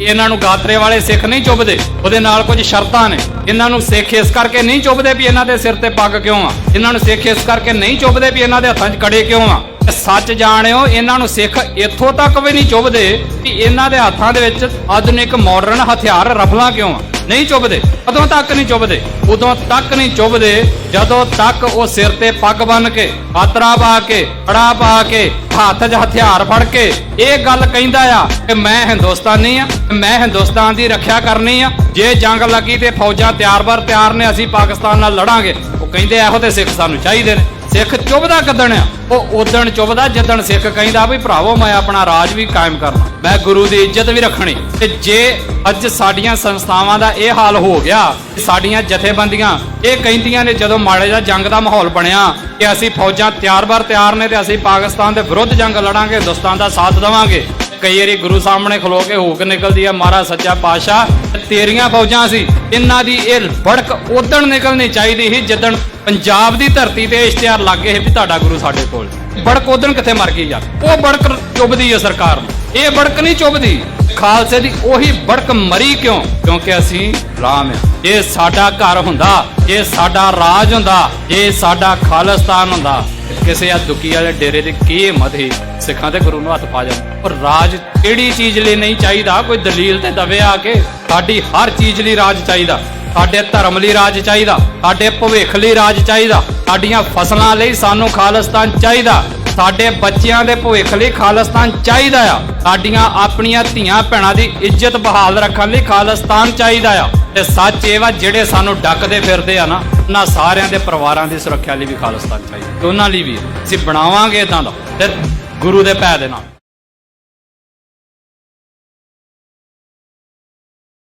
ਇਹਨਾਂ ਨੂੰ ਗਾਤਰੇ ਵਾਲੇ ਸਿੱਖ ਨਹੀਂ ਚੁੱਭਦੇ, ਉਹਦੇ ਨਾਲ ਕੁਝ ਸ਼ਰਤਾਂ ਨੇ। ਇਹਨਾਂ ਨੂੰ ਸਿੱਖ ਇਸ ਕਰਕੇ ਨਹੀਂ ਚੁੱਭਦੇ ਵੀ ਇਹਨਾਂ ਦੇ ਸਿਰ ਤੇ ਪੱਗ ਕਿਉਂ ਆ? ਇਹਨਾਂ ਨੂੰ ਸਿੱਖ ਇਸ ਕਰਕੇ ਨਹੀਂ ਚੁੱਭਦੇ ਵੀ ਇਹਨਾਂ ਦੇ ਹੱਥਾਂ 'ਚ ਕੜੇ ਕਿਉਂ ਆ? ਸੱਚ ਜਾਣਿਓ, ਇਹਨਾਂ ਨੂੰ ਸਿੱਖ ਇੱਥੋਂ ਤੱਕ ਵੀ ਨਹੀਂ ਚੁੱਭਦੇ ਕਿ ਇਹਨਾਂ ਦੇ ਹੱਥਾਂ ਦੇ ਵਿੱਚ ਆਧੁਨਿਕ ਮਾਡਰਨ ਹਥਿਆਰ ਰਫਲਾਂ ਕਿਉਂ ਆ? ਨਹੀਂ ਚੁੱਭਦੇ ਉਦੋਂ ਤੱਕ ਨਹੀਂ ਚੁੱਭਦੇ? ਉਦੋਂ ਤੱਕ ਨਹੀਂ ਚੁੱਭਦੇ, ਜਦੋਂ ਤੱਕ ਉਹ ਸਿਰ ਤੇ ਪੱਗ ਬੰਨ ਕੇ, ਆਤਰਾ ਪਾ ਕੇ, ਕੜਾ ਪਾ ਕੇ, ਹੱਥ 'ਚ ਹਥਿਆਰ ਫੜ ਕੇ ਇਹ ਗੱਲ ਕਹਿੰਦਾ ਆ ਕਿ ਮੈਂ ਹਿੰਦੁਸਤਾਨੀ ਆ, ਮੈਂ ਹਿੰਦੁਸਤਾਨ ਦੀ ਰੱਖਿਆ ਕਰਨੀ ਆ। ਜੇ ਜੰਗ ਲੱਗੀ ਤੇ ਫੌਜਾਂ ਤਿਆਰ-ਬਰ ਤਿਆਰ ਨੇ, ਅਸੀਂ ਪਾਕਿਸਤਾਨ ਨਾਲ ਲੜਾਂਗੇ। ਉਹ ਕਹਿੰਦੇ ਇਹੋ ਤੇ ਸਿੱਖ ਸਾਨੂੰ ਚਾਹੀਦੇ ਨੇ। ਸਿੱਖ ਚੁੱਭਦਾ ਕਦਣ ਆ ਉਹ ਉਦਣ ਚੁੱਭਦਾ ਜਦੋਂ ਸਿੱਖ ਕਹਿੰਦਾ ਵੀ ਭਰਾਵੋ ਮੈਂ ਆਪਣਾ ਰਾਜ ਵੀ ਕਾਇਮ ਕਰਨਾ। ਮੈਂ ਗੁਰੂ ਦੀ ਇੱਜ਼ਤ ਵੀ ਰੱਖਣੀ। ਤੇ ਜੇ ਅੱਜ ਸਾਡੀਆਂ ਸੰਸਥਾਵਾਂ ਦਾ ਇਹ ਹਾਲ ਹੋ ਗਿਆ, ਸਾਡੀਆਂ ਜਥੇਬੰਦੀਆਂ ਇਹ ਕਹਿੰਦੀਆਂ ਨੇ ਜਦੋਂ ਮਾੜੇ ਦਾ ਜੰਗ ਦਾ ਮਾਹੌਲ ਬਣਿਆ ਕਿ ਅਸੀਂ ਫੌਜਾਂ ਤਿਆਰ-ਬਰ ਤਿਆਰ ਨੇ ਤੇ ਅਸੀਂ ਪਾਕਿਸਤਾਨ ਦੇ ਵਿਰੁੱਧ ਜੰਗ ਲੜਾਂਗੇ ਹਿੰਦੁਸਤਾਨ ਦਾ ਸਾਥ ਦੇਵਾਂਗੇ। ਕਈ ਵਾਰੀ ਗੁਰੂ ਸਾਹਮਣੇ ਖਲੋ ਕੇ ਹੂਕ ਨਿਕਲਦੀ ਆ, ਮਹਾਰਾਜ ਸੱਚਾ ਪਾਤਸ਼ਾਹ। ਤੇਰੀਆਂ ਫੌਜਾਂ ਸੀ। ਇਹਨਾਂ ਦੀ ਇਹ ਬੜਕ ਉਦਣ ਨਿਕਲਣੀ ਚਾਹੀਦੀ ਸੀ, ਜਿੱਦਣ ਪੰਜਾਬ ਦੀ ਧਰਤੀ ਤੇ ਇਸ਼ਤਿਹਾਰ ਲੱਗੇ ਸੀ ਵੀ ਤੁਹਾਡਾ ਗੁਰੂ ਸਾਡੇ ਕੋਲ। ਬੜਕ ਉਦਣ ਕਿੱਥੇ ਮਰ ਗਈ ਯਾਰ? ਉਹ ਬੜਕ ਚੁੱਭਦੀ ਹੈ ਸਰਕਾਰ ਨੂੰ। ਇਹ ਬੜਕ ਨਹੀਂ ਚੁੱਭਦੀ। ਖਾਲਸੇ ਦੀ ਉਹੀ ਬੜਕ ਮਰੀ ਕਿਉਂ? ਕਿਉਂਕਿ ਅਸੀਂ ਰਾਮ ਆ ਇਹ ਸਾਡਾ ਘਰ ਹੁੰਦਾ ਇਹ ਸਾਡਾ ਰਾਜ ਹੁੰਦਾ ਇਹ ਸਾਡਾ ਖਾਲਿਸਤਾਨ ਹੁੰਦਾ ਕਿਸੇ ਆ ਦੁਖੀ ਵਾਲੇ ਡੇਰੇ ਦੀ ਕੀ ਹਿੰਮਤ ਸੀ? ਸਿੱਖਾਂ ਦੇ ਗੁਰੂ ਨੂੰ ਹੱਥ ਪਾ ਜਾਣ ਪਰ ਰਾਜ ਕਿਹੜੀ ਚੀਜ਼ ਲਈ ਨਹੀਂ ਚਾਹੀਦਾ? ਕੋਈ ਦਲੀਲ ਤੇ ਦਵੇ ਆ ਕੇ ਸਾਡੀ ਹਰ ਚੀਜ਼ ਲਈ ਰਾਜ ਚਾਹੀਦਾ। ਸਾਡੇ ਧਰਮ ਲਈ ਰਾਜ ਚਾਹੀਦਾ। ਸਾਡੇ ਭਵਿੱਖ ਲਈ ਰਾਜ ਚਾਹੀਦਾ। ਸਾਡੀਆਂ ਫਸਲਾਂ ਲਈ ਸਾਨੂੰ ਖਾਲਿਸਤਾਨ ਚਾਹੀਦਾ। ਸਾਡੇ ਬੱਚਿਆਂ ਦੇ ਭਵਿੱਖ ਲਈ ਖਾਲਿਸਤਾਨ ਚਾਹੀਦਾ ਆ। ਸਾਡੀਆਂ ਆਪਣੀਆਂ ਧੀਆਂ ਭੈਣਾਂ ਦੀ ਇੱਜ਼ਤ ਬਹਾਲ ਰੱਖਣ ਲਈ ਖਾਲਿਸਤਾਨ ਚਾਹੀਦਾ ਆ। ਤੇ ਸੱਚ ਇਹ ਵਾ, ਜਿਹੜੇ ਸਾਨੂੰ ਡੱਕਦੇ ਫਿਰਦੇ ਆ ਨਾ, ਉਹਨਾਂ ਸਾਰਿਆਂ ਦੇ ਪਰਿਵਾਰਾਂ ਦੀ ਸੁਰੱਖਿਆ ਲਈ ਵੀ ਖਾਲਿਸਤਾਨ ਚਾਹੀਦਾ। ਤੇ ਉਹਨਾਂ ਲਈ ਵੀ। ਅਸੀਂ ਬਣਾਵਾਂਗੇ ਇਦਾਂ ਦਾ। ਤੇ ਗੁਰੂ ਦੇ ਭੈ ਦੇ ਨਾਲ।